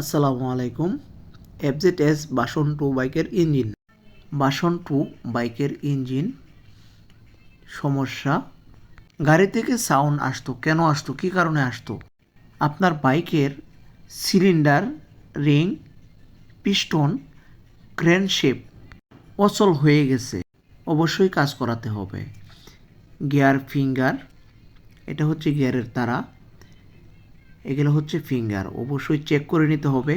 আসসালামু আলাইকুম। FZ S version two বাইকের ইঞ্জিন। বাসন টু বাইকের ইঞ্জিন। সমস্যা? গাড়ি থেকে সাউন্ড আসতো, কেন আসতো, কী কারণে আসতো? আপনার বাইকের সিলিন্ডার, রিং, পিস্টন ক্রেনশেপ অচল হয়ে গেছে। অবশ্যই কাজ করাতে হবে। গিয়ার ফিঙ্গার, এটা হচ্ছে গিয়ারের তারা। এগুলো হচ্ছে ফিঙ্গার অবশ্যই চেক করে নিতে হবে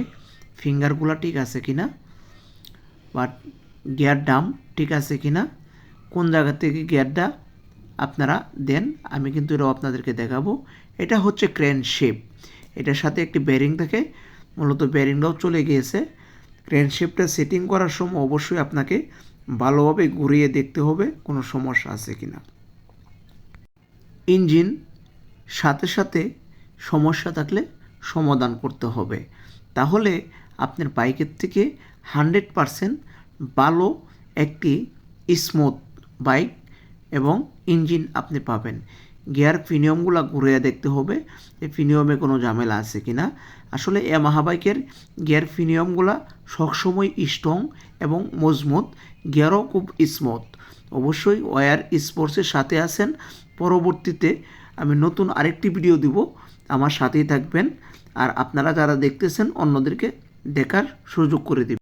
ফিঙ্গারগুলো ঠিক আছে কি না বাট গিয়ার ডাম ঠিক আছে কি না কোন জায়গা থেকে গিয়ারটা আপনারা দেন, আমি কিন্তু এটাও আপনাদেরকে দেখাবো। এটা হচ্ছে ক্রেন শেপ এটার সাথে একটি বেরিং থাকে, মূলত বেরিংটাও চলে গিয়েছে। ক্রেন শেপটা সেটিং করার সময় অবশ্যই আপনাকে ভালোভাবে ঘুরিয়ে দেখতে হবে কোনো সমস্যা আছে কি না ইঞ্জিন সাথে সাথে সমস্যা থাকলে সমাধান করতে হবে। তাহলে আপনার বাইকের থেকে হান্ড্রেড পারসেন্ট ভালো একটি স্মুথ বাইক এবং ইঞ্জিন আপনি পাবেন। গিয়ার ফিনিয়মগুলো ঘুরে দেখতে হবে যে ফিনিয়মে কোনো ঝামেলা আছে কি না আসলে ইয়ামাহা বাইকের গিয়ার ফিনিয়মগুলো সবসময় স্ট্রং এবং মজবুত, গিয়ারও খুব স্মুথ। অবশ্যই ওয়ার স্পোর্টসের সাথে আছেন। পরবর্তীতে আমি নতুন আরেকটি ভিডিও দিব। আমার সাথেই থাকবেন। আর আপনারা যারা দেখতেছেন, অন্যদেরকে দেখার সুযোগ করে দিবেন।